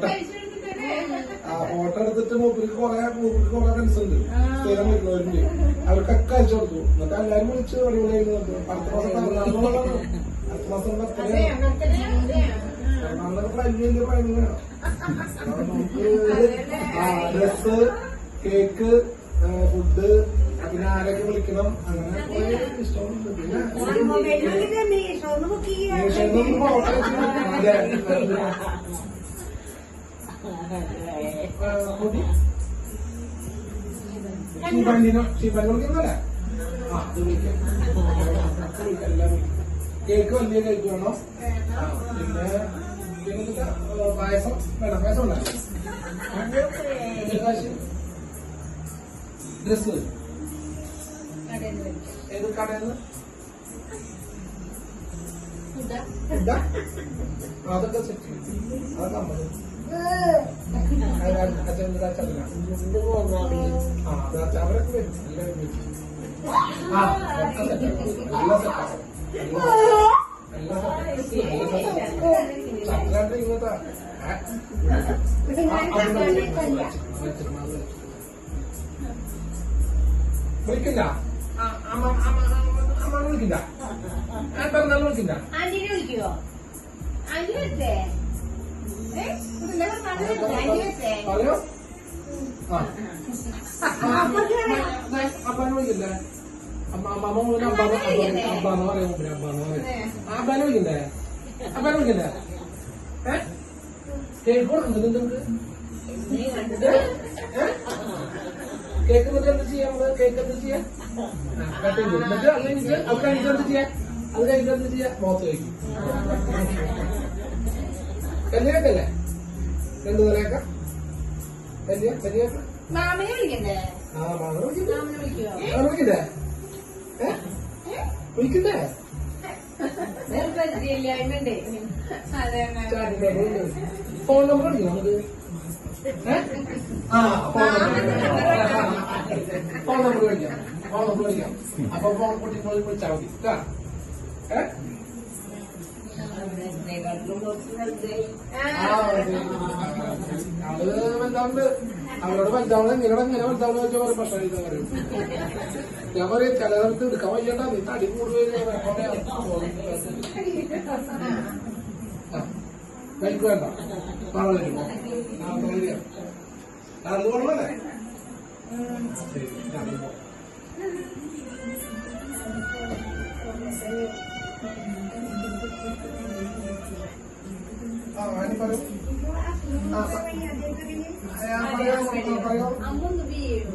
Photo ആ photo എടുത്തിട്ട് മൂപ്പർക്ക് കുറെ മൂപ്പർക്ക് കുറെ ഫ്രണ്ട്സ് ഉണ്ട്. സ്ഥിരം വരുന്നവരുണ്ട്. അവർക്കൊക്കെ അയച്ചു കൊടുത്തു. എന്നിട്ട് എല്ലാരും വിളിച്ച് അടിപൊളിയായിരുന്നു. അടുത്ത മാസം. അടുത്ത മാസം വലിയ ആ ഡ്രസ് കേക്ക് ഫുഡ് പിന്നെ ആരൊക്കെ വിളിക്കണം? അങ്ങനെ കുറെ ഇഷ്ടമുണ്ട്. പിന്നെ മീഷോന്ന് ഫോട്ടോ വെച്ചിട്ട് അതെ. മുടി ശിവൻ വിളിക്കുന്നല്ലേ ആ അത് വിളിക്കാം. എല്ലാം വിളിക്കാം. കേക്ക് വലിയ കേക്ക് വേണോ? പിന്നെ പിന്നെ പായസം? വേണം പായസം ഡ്രസ് ഏത് കടയിൽ? അതൊക്കെ സെറ്റ് അതൊക്കെ നമ്മൾ അവരൊക്കെ വരും. എല്ലാവരും വരും. ആ. എല്ലാം ആക്കും. ചട്ടിലാണ്ട് ഇങ്ങോട്ടാ. വിളിക്കില്ല അമ്മ വിളിക്കില്ല ആ പിറന്നാൾ വിളിക്കില്ല ആന്റിനെ വിളിക്കുവോ ആന്റി വെച്ചേ ഏ? ഇതല്ലേ പറഞ്ഞത്? ആന്റി വെച്ചേ പറയോ. ആ. അമ്മ അമ്മ മുഴുവൻ അബ്ബാന്ന് അബ്ബാന്ന് അബ്ബാന്ന് പറയാം മുമ്പിൽ അബ്ബാന്ന് പറയാം. അബ്ബാനെ വിളിക്കണ്ടേ അബ്ബാനെ വിളിക്കണ്ടേ ഏ? കേക്ക് കൊടുക്കുന്നുണ്ട് നിങ്ങൾക്ക്? കേക്ക് എന്നിട്ട് എന്ത് ചെയ്യാം നമ്മൾ? കേക്ക് എന്ത് ചെയ്യാം? കട്ട് ചെയ്തു എന്നിട്ട് അത് കഴിഞ്ഞിട്ട് അത് കഴിഞ്ഞിട്ട് എന്ത് ചെയ്യാം? അത് കഴിഞ്ഞിട്ട് എന്ത് ചെയ്യാം? മുഖത്ത് കഴിക്കും കല്യാണക്കല്ലേ? രണ്ടു നിലയൊക്കെ കല്യാ കല്യാണം മാമനെ വിളിക്കണ്ടേ? ആ മാമനെ വിളിക്കണ്ടേ? വിളിക്കണ്ടേ? വിളിക്കണ്ടേ? ഫോൺ നമ്പർ അടിക്കണം നമുക്ക്? ആ ഫോൺ നമ്പർ ഫോൺ നമ്പർ വിളിക്കാം ഫോൺ നമ്പർ വിളിക്കാം അപ്പൊ ഫോൺ കുട്ടി വിളിച്ചാൽ മതി. കേട്ടാ ഏ ആ, അത് വലുതാവുണ്ട് അവരോട് വലുതാവുന്നത് നിങ്ങളുടെ എങ്ങനെ വലുതാവുന്ന വെച്ചാൽ പറയും പക്ഷേ കഴിക്കാൻ പറയും ഞാൻ പറയും ചില നേരത്ത് എടുക്കാൻ വയ്യട്ടാ നീ തടി കൂടുതൽ കഴിക്ക് വേണ്ട നാളെ വരുമോ നാളെ വരിക നടന്നു ശരി നടന്നു പോ ആ ആനി പറയൂ ആ പ- ആ, പറയാം പറയാം അമ്മൊന്ന് വീഴും